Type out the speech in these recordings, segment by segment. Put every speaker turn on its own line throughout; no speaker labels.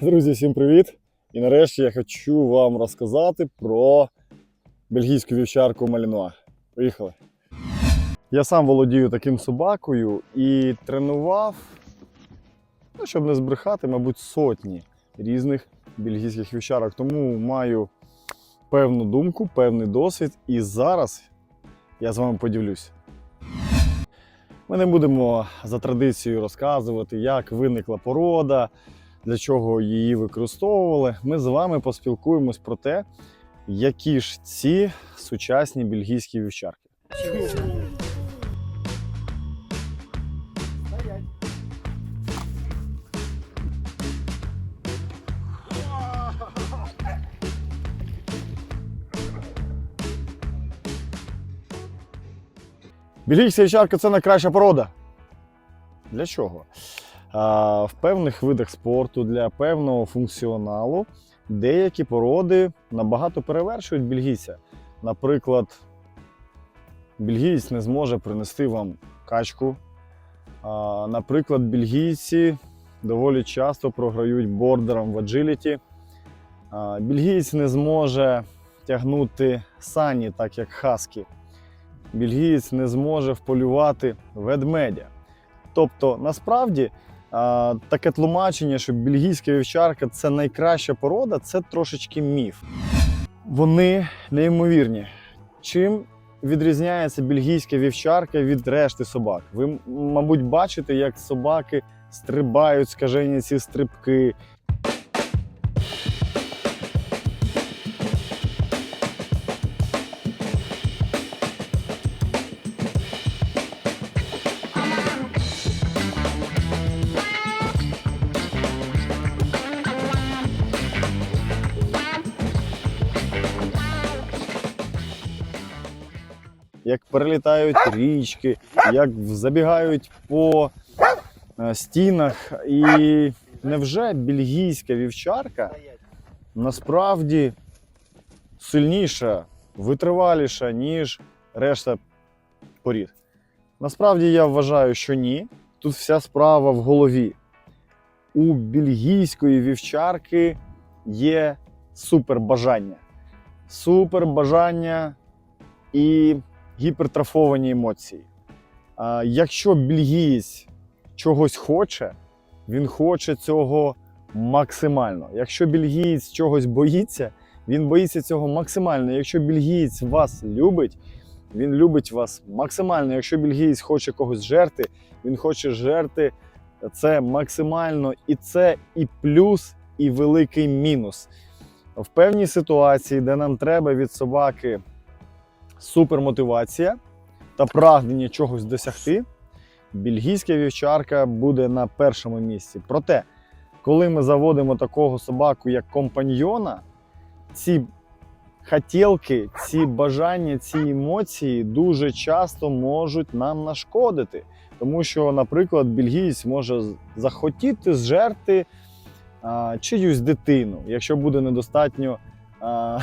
Друзі, всім привіт! І нарешті я хочу вам розказати про бельгійську вівчарку Малінуа. Поїхали! Я сам володію таким собакою і тренував, ну, щоб не збрехати, мабуть, сотні різних бельгійських вівчарок. Тому маю певну думку, певний досвід. І зараз я з вами поділюсь. Ми не будемо за традицією розказувати, як виникла порода, для чого її використовували. Ми з вами поспілкуємось про те, які ж ці сучасні бельгійські вівчарки. Бельгійська вівчарка це найкраща порода. Для чого? А, в певних видах спорту для певного функціоналу деякі породи набагато перевершують бельгійця. Наприклад, бельгієць не зможе принести вам качку. А, наприклад, бельгійці доволі часто програють бордерам в аджиліті. Бельгієць не зможе тягнути сані, так як хаски. Бельгієць не зможе вполювати ведмедя. Тобто, насправді, таке тлумачення, що бельгійська вівчарка це найкраща порода, це трошечки міф. Вони неймовірні. Чим відрізняється бельгійська вівчарка від решти собак? Ви, мабуть, бачите, як собаки стрибають, скажені ці стрибки. Перелітають річки, як забігають по е, стінах. І невже бельгійська вівчарка насправді сильніша, витриваліша, ніж решта порід? Насправді я вважаю, що ні. Тут вся справа в голові. У бельгійської вівчарки є супербажання. Супербажання і гіпертрофовані емоції. А, якщо бельгієць чогось хоче, він хоче цього максимально. Якщо бельгієць чогось боїться, він боїться цього максимально. Якщо бельгієць вас любить, він любить вас максимально. Якщо бельгієць хоче когось жерти, він хоче жерти це максимально. І це і плюс, і великий мінус. В певній ситуації, де нам треба від собаки супермотивація та прагнення чогось досягти, бельгійська вівчарка буде на першому місці. Проте, коли ми заводимо такого собаку як компаньйона, ці хотілки, ці бажання, ці емоції дуже часто можуть нам нашкодити. Тому що, наприклад, бельгієць може захотіти зжерти а, чиюсь дитину, якщо буде недостатньо а,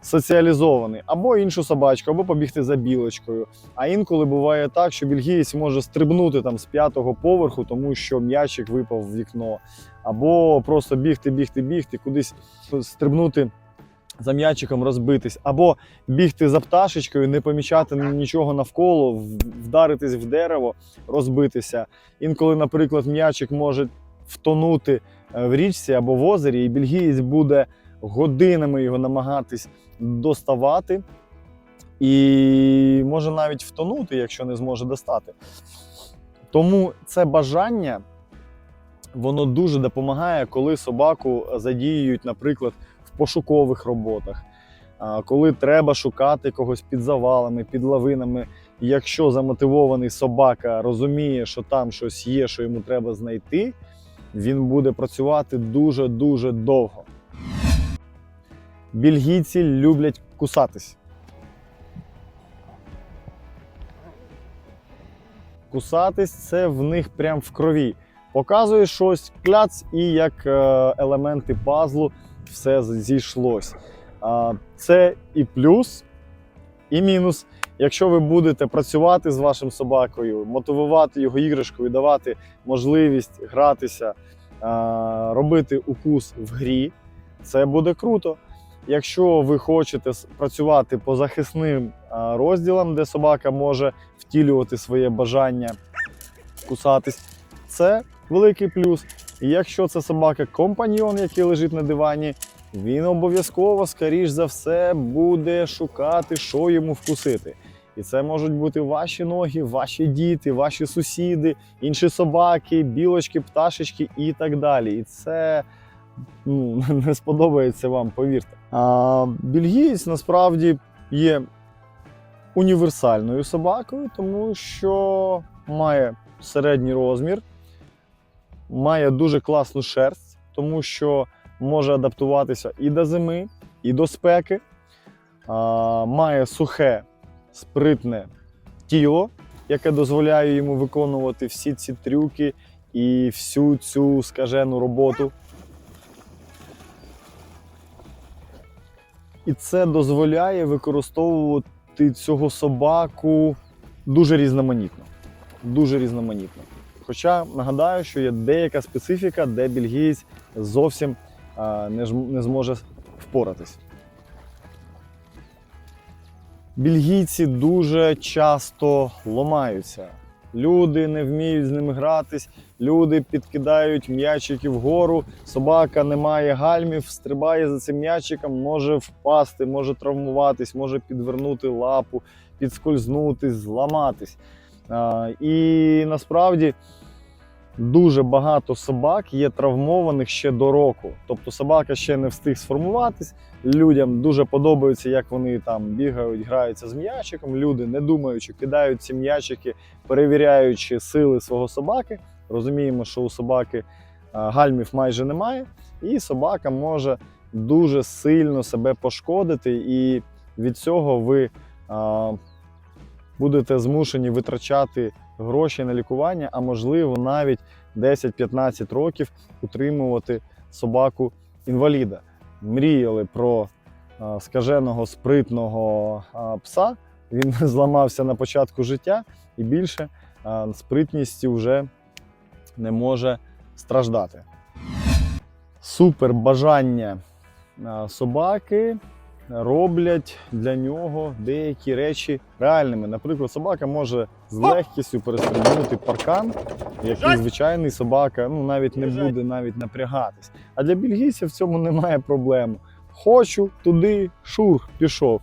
соціалізований, або іншу собачку, або побігти за білочкою. А інколи буває так, що бельгієць може стрибнути там з п'ятого поверху, тому що м'ячик випав в вікно, або просто бігти, бігти, бігти, кудись стрибнути. За м'ячиком розбитись, або бігти за пташечкою, не помічати нічого навколо, вдаритись в дерево, розбитися. Інколи, наприклад, м'ячик може втонути е, в річці або в озері, і бельгієць буде годинами його намагатись доставати, і може навіть втонути, якщо не зможе достати. Тому це бажання воно дуже допомагає, коли собаку задіюють, наприклад, в пошукових роботах, коли треба шукати когось під завалами, під лавинами. Якщо замотивований собака розуміє, що там щось є, що йому треба знайти, він буде працювати дуже-дуже довго. Бельгійці люблять кусатись. Кусатись це в них прям в крові. Показує щось, кляц, і як е, елементи пазлу все зійшлось. Це і плюс, і мінус. Якщо ви будете працювати з вашим собакою, мотивувати його іграшкою, давати можливість гратися, робити укус в грі, це буде круто. Якщо ви хочете працювати по захисним розділам, де собака може втілювати своє бажання кусатись, це великий плюс. І якщо це собака компаньйон, який лежить на дивані, він обов'язково, скоріш за все, буде шукати, що йому вкусити. І це можуть бути ваші ноги, ваші діти, ваші сусіди, інші собаки, білочки, пташечки і так далі. І це ну, не сподобається вам, повірте. А бельгієць насправді є універсальною собакою, тому що має середній розмір, має дуже класну шерсть, тому що може адаптуватися і до зими, і до спеки. А, має сухе, спритне тіло, яке дозволяє йому виконувати всі ці трюки і всю цю скажену роботу. І це дозволяє використовувати цього собаку дуже різноманітно. Дуже різноманітно. Хоча нагадаю, що є деяка специфіка, де бельгієць зовсім не, зможе впоратись. Бельгійці дуже часто ломаються. Люди не вміють з ними гратись, люди підкидають м'ячики вгору, собака не має гальмів, стрибає за цим м'ячиком, може впасти, може травмуватись, може підвернути лапу, підскользнутись, зламатись. А, і насправді дуже багато собак є травмованих ще до року. Тобто собака ще не встиг сформуватись. Людям дуже подобається, як вони там бігають, граються з м'ячиком. Люди, не думаючи, кидають ці м'ячики, перевіряючи сили свого собаки. Розуміємо, що у собаки гальмів майже немає, і собака може дуже сильно себе пошкодити, і від цього ви будете змушені витрачати гроші на лікування, а можливо навіть 10-15 років утримувати собаку інваліда. Мріяли про скаженого спритного пса. Він зламався на початку життя і більше спритністю вже не може страждати. Супер бажання собаки роблять для нього деякі речі реальними. Наприклад, собака може з легкістю перестрибнути паркан, який звичайний собака ну, навіть не буде навіть напрягатись. А для бельгійців в цьому немає проблем. Хочу туди, шур, пішов.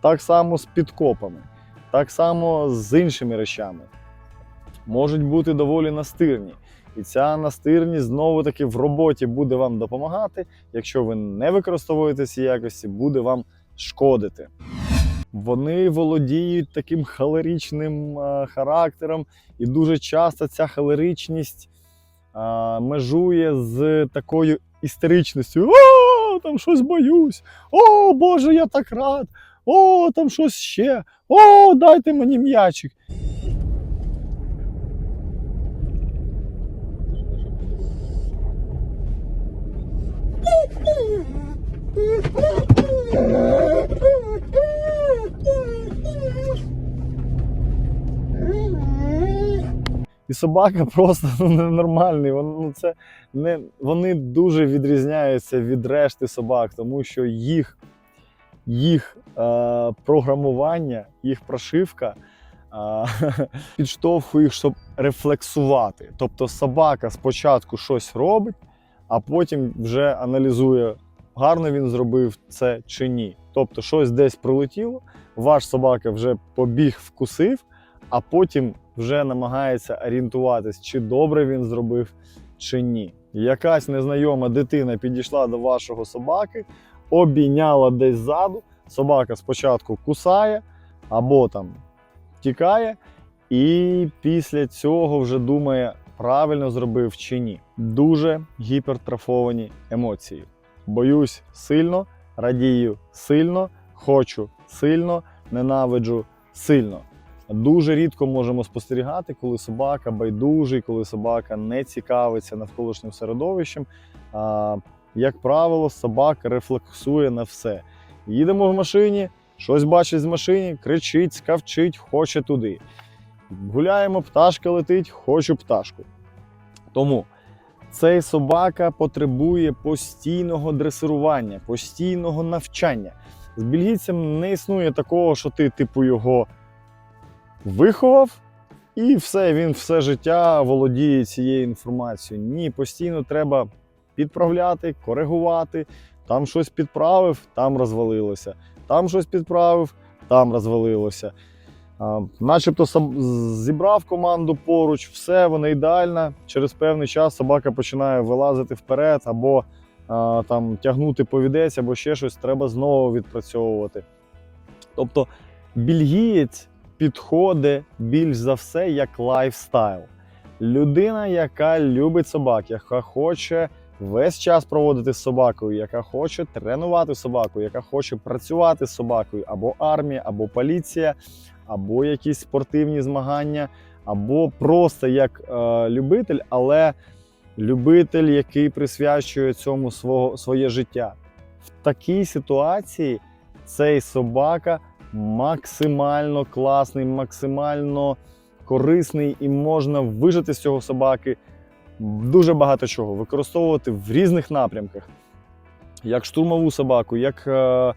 Так само з підкопами, так само з іншими речами. Можуть бути доволі настирні. І ця настирність знову таки в роботі буде вам допомагати. Якщо ви не використовуєте ці якості, буде вам шкодити. Вони володіють таким холеричним е, характером, і дуже часто ця холеричність е, межує з такою істеричністю. О, там щось боюсь! О, Боже, я так рад! О, там щось ще! О, дайте мені м'ячик! І собака просто ну, ненормальний. Вон, ну, це не, вони дуже відрізняються від решти собак, тому що їх, їх е, програмування, їх прошивка е, підштовхує їх, щоб рефлексувати. Тобто собака спочатку щось робить, а потім вже аналізує, гарно він зробив це чи ні. Тобто щось десь пролетіло, ваш собака вже побіг, вкусив, а потім вже намагається орієнтуватись, чи добре він зробив, чи ні. Якась незнайома дитина підійшла до вашого собаки, обійняла десь ззаду. Собака спочатку кусає або там тікає, і після цього вже думає, правильно зробив чи ні. Дуже гіпертрофовані емоції. Боюсь сильно, радію сильно, хочу сильно, ненавиджу сильно. Дуже рідко можемо спостерігати, коли собака байдужий, коли собака не цікавиться навколишнім середовищем. Як правило, собака рефлексує на все. Їдемо в машині, Щось бачить з машині, кричить, скавчить, хоче туди. Гуляємо, пташка летить, хочу пташку. Тому цей собака потребує постійного дресирування, постійного навчання. З бельгійцем не існує такого, що ти, типу, його виховав, і все, він все життя володіє цією інформацією. Ні, постійно треба підправляти, коригувати. Там щось підправив, там розвалилося. Там щось підправив, там розвалилося. Начебто зібрав команду поруч, все, вона ідеальна. Через певний час собака починає вилазити вперед, або там тягнути повідець, або ще щось, треба знову відпрацьовувати. Тобто бельгієць підходить більш за все як лайфстайл. Людина, яка любить собак, яка хоче весь час проводити з собакою, яка хоче тренувати собаку, яка хоче працювати з собакою, або армія, або поліція, або якісь спортивні змагання, або просто як е, любитель, але любитель, який присвячує цьому свого, своє життя. В такій ситуації цей собака максимально класний, максимально корисний і можна вижити з цього собаки дуже багато чого, використовувати в різних напрямках. Як штурмову собаку, як е,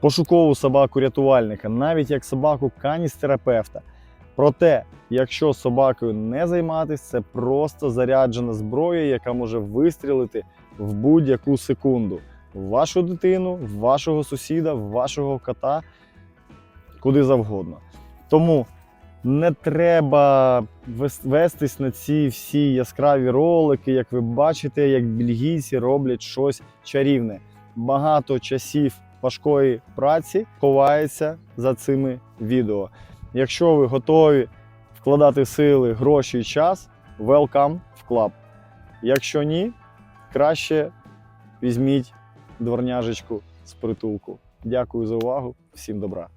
пошукову собаку рятувальника, навіть як собаку каністерапевта. Проте, якщо собакою не займатися, це просто заряджена зброя, яка може вистрілити в будь-яку секунду вашу дитину, в вашого сусіда, в вашого кота, куди завгодно. Тому не треба вес- вестись на ці всі яскраві ролики, як ви бачите, як бельгійці роблять щось чарівне. Багато часів важкої праці ховається за цими відео. Якщо ви готові вкладати сили, гроші і час, welcome в клаб. Якщо ні, краще візьміть дворняжечку з притулку. Дякую за увагу, всім добра.